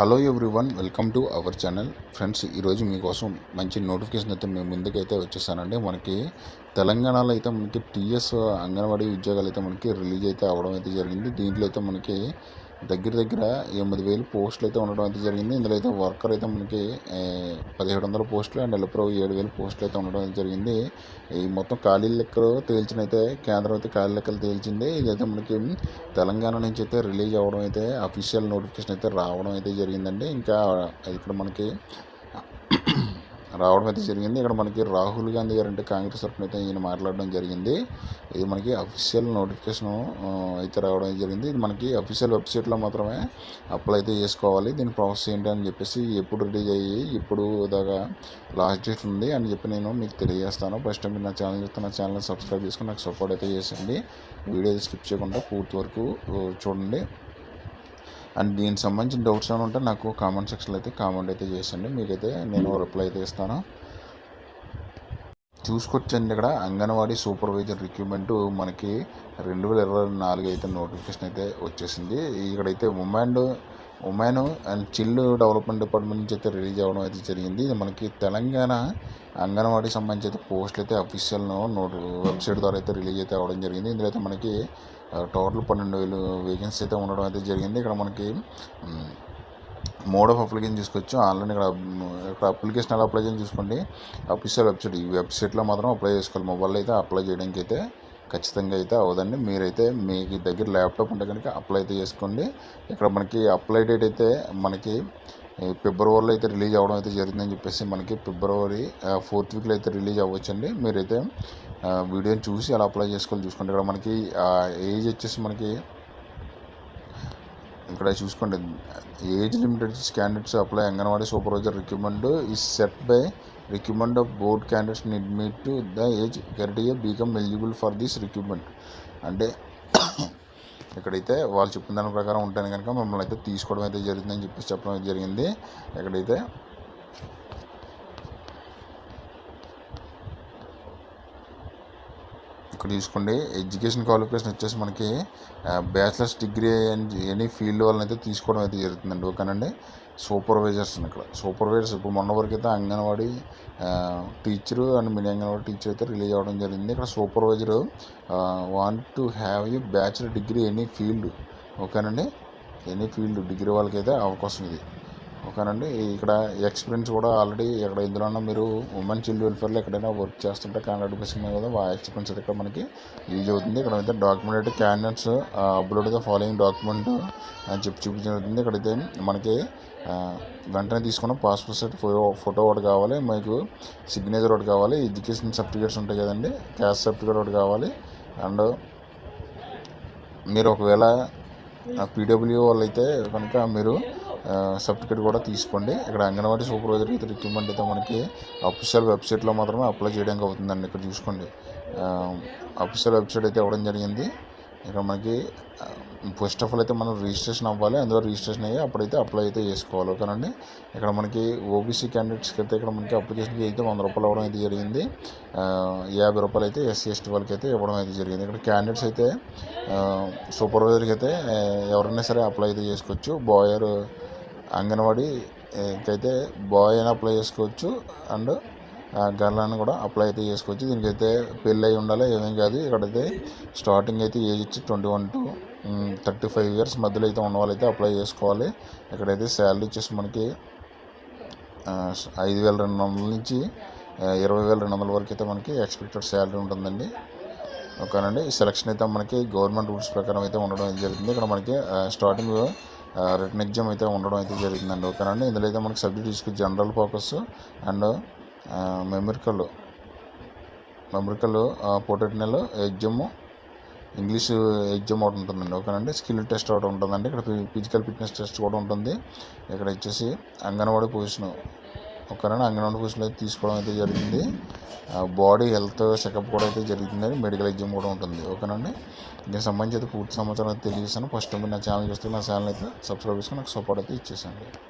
Hello everyone welcome to our channel friends ఈరోజు మీకోసం మంచి నోటిఫికేషన్ అయితే మేము ముందుకైతే వచ్చేసానండి. మనకి తెలంగాణలో అయితే మనకి టీఎస్ అంగన్వాడీ ఉద్యోగాలు అయితే మనకి రిలీజ్ అయితే అవ్వడం అయితే జరిగింది. దీంట్లో అయితే మనకి దగ్గర దగ్గర ఎనిమిది వేలు పోస్టులు అయితే ఉండడం అయితే జరిగింది. ఇందులో అయితే వర్కర్ అయితే మనకి పదిహేడు వందల పోస్టులు అండ్ ఎల్లప్రో ఏడు వేల పోస్టులు అయితే ఉండడం అయితే జరిగింది. ఈ మొత్తం ఖాళీ లెక్కలు తేల్చిన అయితే కేంద్రం అయితే ఖాళీ లెక్కలు తేల్చింది. ఇదైతే మనకి తెలంగాణ నుంచి అయితే రిలీజ్ అవ్వడం అయితే అఫీషియల్ నోటిఫికేషన్ అయితే రావడం అయితే జరిగిందండి. ఇంకా ఇక్కడ మనకి రావడం అయితే జరిగింది. ఇక్కడ మనకి రాహుల్ గాంధీ గారు అంటే కాంగ్రెస్ తరఫున అయితే ఈయన మాట్లాడడం జరిగింది. ఇది మనకి అఫీషియల్ నోటిఫికేషన్ అయితే రావడం జరిగింది. ఇది మనకి అఫీషియల్ వెబ్సైట్లో మాత్రమే అప్లై అయితే చేసుకోవాలి. దీని ప్రాసెస్ ఏంటి అని చెప్పేసి ఎప్పుడు రిలీజ్ అయ్యి ఇప్పుడు దాకా లాస్ట్ డేట్ ఉంది అని చెప్పి నేను మీకు తెలియజేస్తాను. ఫస్ట్ మీరు నా ఛానల్ చూస్తే నా ఛానల్ సబ్స్క్రైబ్ చేసుకుని నాకు సపోర్ట్ అయితే చేసేయండి. వీడియో స్కిప్ చేయకుండా పూర్తి వరకు చూడండి. అండ్ దీనికి సంబంధించిన డౌట్స్ ఏమైనా ఉంటే నాకు కామెంట్ సెక్షన్లో అయితే కామెంట్ అయితే చేసండి మీకైతే నేను రిప్లై అయితే ఇస్తాను. చూసుకొచ్చండి ఇక్కడ. అంగన్వాడీ సూపర్వైజర్ రిక్రూట్మెంట్ మనకి రెండు వేల ఇరవై నాలుగు అయితే నోటిఫికేషన్ అయితే వచ్చేసింది. ఇక్కడైతే women women and child development department నుంచి అయితే రిలీజ్ అవ్వడం అయితే జరిగింది. ఇది మనకి తెలంగాణ అంగన్వాడీ సంబంధించి అయితే పోస్టులు అయితే అఫీషియల్ నోట్ వెబ్సైట్ ద్వారా అయితే రిలీజ్ అయితే అవ్వడం జరిగింది. ఇందులో అయితే మనకి టోటల్ పన్నెండు వేలు వేకెన్సీ అయితే ఉండడం అయితే జరిగింది. ఇక్కడ మనకి మోడ్ ఆఫ్ అప్లికేషన్ తీసుకోవచ్చు ఆన్లైన్ ఇక్కడ ఇక్కడ అప్లికేషన్ ఎలా అప్లై చేయాలని చూసుకోండి. అఫీషియల్ వెబ్సైట్ ఈ వెబ్సైట్లో మాత్రం అప్లై చేసుకోవాలి. మొబైల్ అయితే అప్లై చేయడానికి అయితే ఖచ్చితంగా అయితే అవదండి మీరైతే మీకు దగ్గర ల్యాప్టాప్ ఉంటే కనుక అప్లై అయితే చేసుకోండి. ఇక్కడ మనకి అప్లై డేట్ అయితే మనకి ఫిబ్రవరిలో అయితే రిలీజ్ అవ్వడం అయితే జరిగిందని చెప్పేసి మనకి ఫిబ్రవరి ఫోర్త్ వీక్లో అయితే రిలీజ్ అవ్వచ్చండి. మీరైతే వీడియోని చూసి అలా అప్లై చేసుకోవాలి చూసుకోండి. ఇక్కడ మనకి ఏజ్ వచ్చేసి మనకి ఇక్కడ చూసుకోండి. Age limited candidates apply anganwadi supervisor recruitment is set by recruitment of board candidates need meet to the age criteria become eligible for this recruitment అంటే ఇక్కడైతే వాళ్ళు చెప్పిన దాని ప్రకారం ఉంటేనే కనుక మమ్మల్ని అయితే తీసుకోవడం అయితే జరుగుతుందని చెప్పేసి చెప్పడం అయితే జరిగింది. ఎక్కడైతే ఇక్కడ చూసుకోండి ఎడ్యుకేషన్ క్వాలిఫికేషన్ వచ్చేసి మనకి bachelors degree and any field వాళ్ళని అయితే తీసుకోవడం అయితే జరుగుతుందండి. ఓకేనండి? సూపర్వైజర్స్ ఇక్కడ. సూపర్వైజర్స్ ఇప్పుడు మొన్న వరకు అయితే anganwadi teacher and mini anganwadi teacher అయితే రిలీజ్ అవ్వడం జరిగింది. ఇక్కడ supervisor want to have you bachelor degree any field. ఓకేనండి? ఎనీ ఫీల్డ్ డిగ్రీ వాళ్ళకైతే అవకాశం ఇది. ఓకేనండి. ఇక్కడ ఎక్స్పీరియన్స్ కూడా ఆల్రెడీ ఇక్కడ ఇందులో మీరు ఉమెన్ చిల్డ్ వెల్ఫేర్లో ఎక్కడైనా వర్క్ చేస్తుంటే కాంట్రాక్ట్ బేసింగ్ కదా ఆ ఎక్స్పీరియన్స్ ఇక్కడ మనకి యూజ్ అవుతుంది. ఇక్కడ అయితే డాక్యుమెంట్ అయితే candidates upload the following document అని చెప్పి చూపించబడుతుంది ఇక్కడైతే మనకి వెంటనే తీసుకున్న పాస్పోర్ట్ సైట్ ఫోటో ఫోటో ఒకటి కావాలి మీకు సిగ్నేచర్ ఒకటి కావాలి ఎడ్యుకేషన్ సర్టిఫికేట్స్ ఉంటాయి కదండి క్యాస్ట్ సర్టిఫికేట్ ఒకటి కావాలి. అండ్ మీరు ఒకవేళ పీడబ్ల్యూ వాళ్ళు అయితే కనుక మీరు సర్టిఫికేట్ కూడా తీసుకోండి. ఇక్కడ అంగన్వాడీ సూపర్వైజర్ అయితే రిక్రూట్మెంట్ అయితే మనకి అఫీషియల్ వెబ్సైట్లో మాత్రమే అప్లై చేయడానికి అవుతుందండి ఇక్కడ చూసుకోండి. అఫీషియల్ వెబ్సైట్ అయితే ఇవ్వడం జరిగింది. ఇక్కడ మనకి ఫస్ట్ ఆఫ్ ఆల్ అయితే మనం రిజిస్ట్రేషన్ అవ్వాలి. అందులో రిజిస్ట్రేషన్ అయ్యి అప్పుడైతే అప్లై అయితే చేసుకోవాలి. ఓకేనండి? ఇక్కడ మనకి ఓబీసీ క్యాండిడేట్స్కి అయితే ఇక్కడ మనకి అప్లికేషన్కి అయితే వంద రూపాయలు ఇవ్వడం అయితే జరిగింది. యాభై రూపాయలు అయితే ఎస్సీ ఎస్టీ వాళ్ళకి అయితే ఇవ్వడం అయితే జరిగింది. ఇక్కడ క్యాండిడేట్స్ అయితే సూపర్వైజర్కి అయితే ఎవరైనా సరే అప్లై అయితే చేసుకోవచ్చు. బాయర్ అంగన్వాడీకైతే అయితే బాయ్ అయినా అప్లై చేసుకోవచ్చు. అండ్ గర్ల్ అని కూడా అప్లై అయితే చేసుకోవచ్చు. దీనికైతే పెళ్ళి అయి ఉండాలి ఏమేం కాదు. ఇక్కడైతే స్టార్టింగ్ అయితే ఏజ్ ఇచ్చి twenty one to thirty five years మధ్యలో అయితే ఉన్న వాళ్ళైతే అప్లై చేసుకోవాలి. ఇక్కడైతే శాలరీ వచ్చేసి మనకి ఐదు వేల రెండు వందల నుంచి ఇరవై వేల రెండు వందల వరకు అయితే మనకి ఎక్స్పెక్టెడ్ శాలరీ ఉంటుందండి. ఓకేనండి. ఈ సెలక్షన్ అయితే మనకి గవర్నమెంట్ రూల్స్ ప్రకారం అయితే ఉండడం జరుగుతుంది ఇక్కడ మనకి స్టార్టింగ్ రిటర్న్ ఎగ్జామ్ అయితే ఉండడం అయితే జరుగుతుందండి ఓకేనండి ఇందులో అయితే మనకి సబ్జెక్ట్ తీసుకుని general focus and numerical numerical potential exam English exam ఒకటి ఉంటుందండి ఓకేనండి స్కిల్ టెస్ట్ ఒకటి ఉంటుందండి ఇక్కడ ఫిజికల్ ఫిట్నెస్ టెస్ట్ కూడా ఉంటుంది. ఇక్కడ వచ్చేసి అంగన్వాడీ పొజిషన్ ఓకేనండి అంగన్వాడీ పొజిషన్లో అయితే తీసుకోవడం అయితే జరిగింది. బాడీ హెల్త్ చెకప్ కూడా అయితే జరుగుతుందని మెడికల్ ఎగ్జామ్ కూడా ఉంటుంది. ఓకేనండి? దీనికి సంబంధించి అయితే పూర్తి సమాచారం అయితే తెలియజేస్తాను ఫస్ట్ మీరు నా ఛానల్ చూస్తే నా ఛానల్ అయితే సబ్స్క్రైబ్ చేసుకుని నాకు సపోర్ట్ అయితే ఇచ్చేసాను